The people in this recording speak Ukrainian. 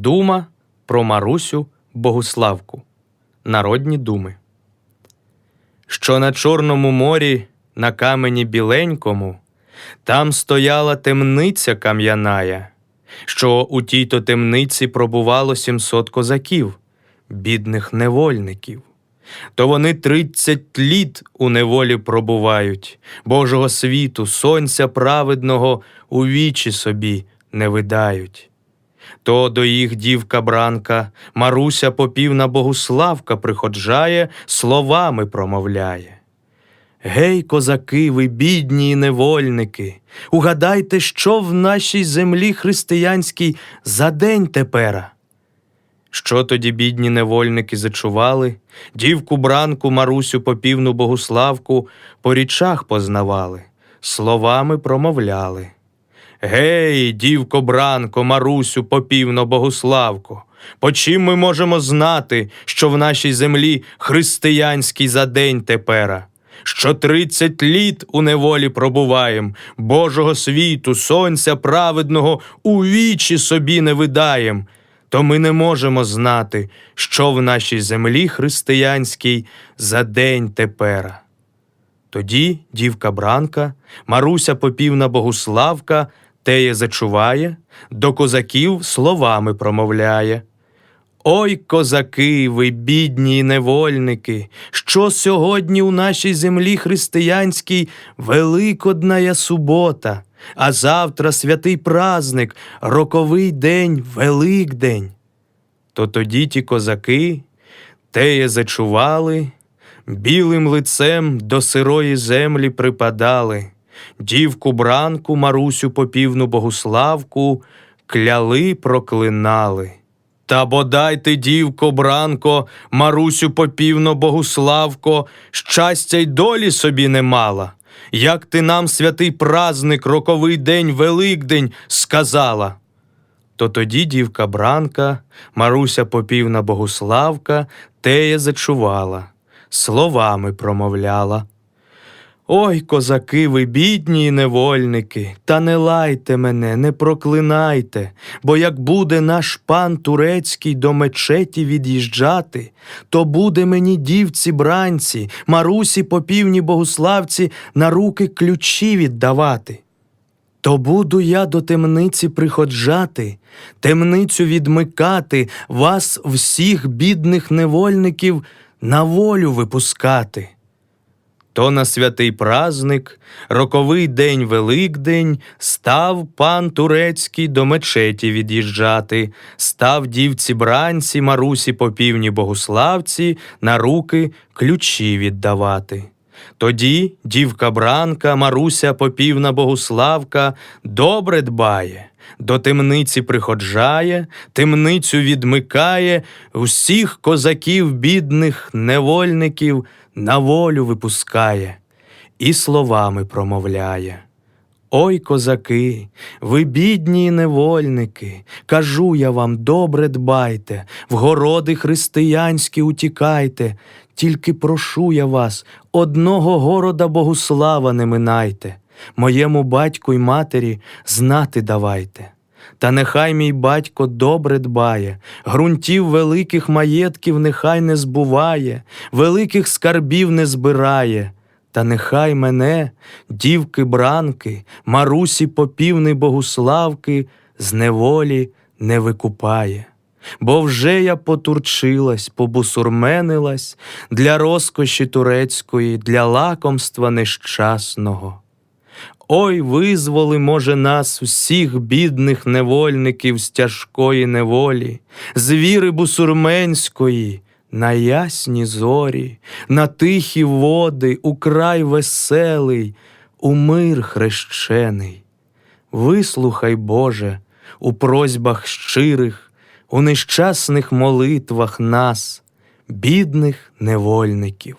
Дума про Марусю Богуславку. Народні думи. Що на Чорному морі, на камені біленькому, там стояла темниця кам'яная, що у тій-то темниці пробувало сімсот козаків, бідних невольників. То вони тридцять літ у неволі пробувають, Божого світу, сонця праведного у вічі собі не видають. То до їх дівка бранка, Маруся попівна Богуславка приходжає, словами промовляє. Гей, козаки, ви бідні і невольники, угадайте, що в нашій землі християнській за день тепера. Що тоді бідні невольники зачували, дівку бранку Марусю попівну Богуславку по річах познавали, словами промовляли. Гей, дівко бранко, Марусю, попівно Богуславко, по чим ми можемо знати, що в нашій землі християнський за день тепера? Що тридцять літ у неволі пробуваєм, Божого світу, сонця праведного у вічі собі не видаєм, то ми не можемо знати, що в нашій землі християнській за день тепера. Тоді дівка бранка, Маруся попівна Богуславка, теє зачуває, до козаків словами промовляє. Ой, козаки, ви бідні невольники, що сьогодні у нашій землі християнській Великодная субота, а завтра святий праздник, роковий день, Великдень. То тоді ті козаки теє зачували, білим лицем до сирої землі припадали, дівку бранку, Марусю попівну Богуславку, кляли, проклинали. Та бодай ти, дівко, бранко, Марусю попівно Богуславко, щастя й долі собі не мала. Як ти нам святий праздник, роковий день, Великдень сказала. То тоді дівка бранка, Маруся попівна Богуславка, теє зачувала, словами промовляла. Ой, козаки, ви бідні й невольники, та не лайте мене, не проклинайте, бо як буде наш пан турецький до мечеті від'їжджати, то буде мені дівці бранці, Марусі попівні богуславці на руки ключі віддавати. То буду я до темниці приходжати, темницю відмикати, вас всіх бідних невольників на волю випускати. То на святий празник, роковий день Великдень, став пан турецький до мечеті від'їжджати, став дівці бранці, Марусі попівні богуславці на руки ключі віддавати. Тоді дівка бранка, Маруся попівна богуславка добре дбає, до темниці приходжає, темницю відмикає, усіх козаків бідних невольників на волю випускає і словами промовляє. Ой, козаки, ви бідні невольники, кажу я вам, добре дбайте, в городи християнські утікайте, тільки прошу я вас, одного города Богуслава не минайте, моєму батьку й матері знати давайте. Та нехай мій батько добре дбає, ґрунтів великих маєтків нехай не збуває, великих скарбів не збирає. Та нехай мене, дівки бранки, Марусі попівни Богуславки, з неволі не викупає. Бо вже я потурчилась, побусурменилась для розкоші турецької, для лакомства нещасного. Ой, визволи, може, нас, усіх бідних невольників з тяжкої неволі, з віри бусурменської, на ясні зорі, на тихі води, у край веселий, у мир хрещений. Вислухай, Боже, у просьбах щирих, у нещасних молитвах нас, бідних невольників.